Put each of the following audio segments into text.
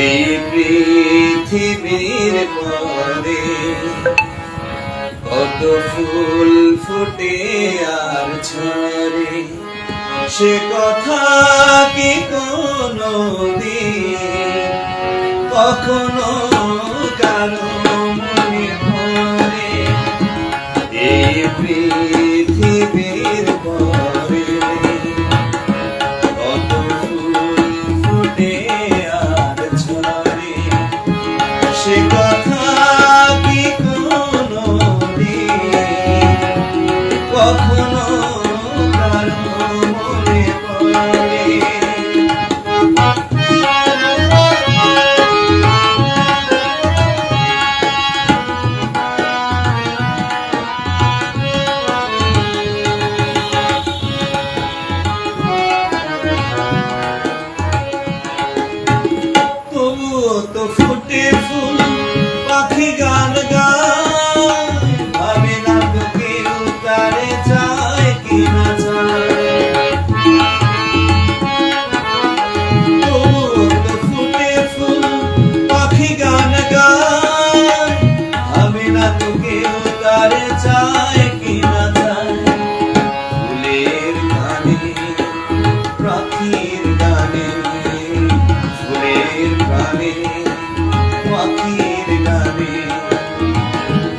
এই পৃথিবীর পরে কত ফুল ফুটে আর ছড়ে সে কথা কি কোনো দিন কখনো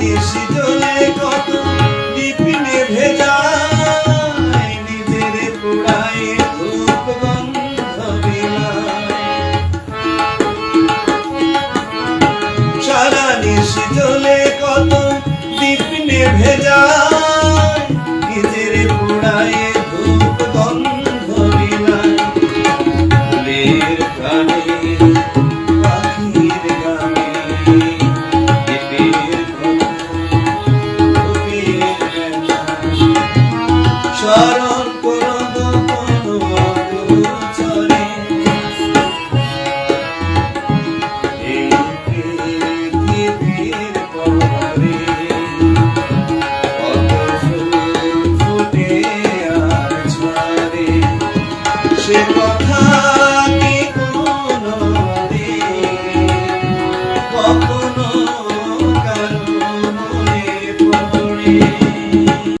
নির্সিজনে কত দীপিনে ভেজা নিজের পোড়ায় ধূপ গন্ধ সারা কত দীপিনে ভেজা নিজের পোড়ায় চরণ প্রদ চরে এই পৃথিবীর পরে কত ফুল ফুটে আর ছড়ে সে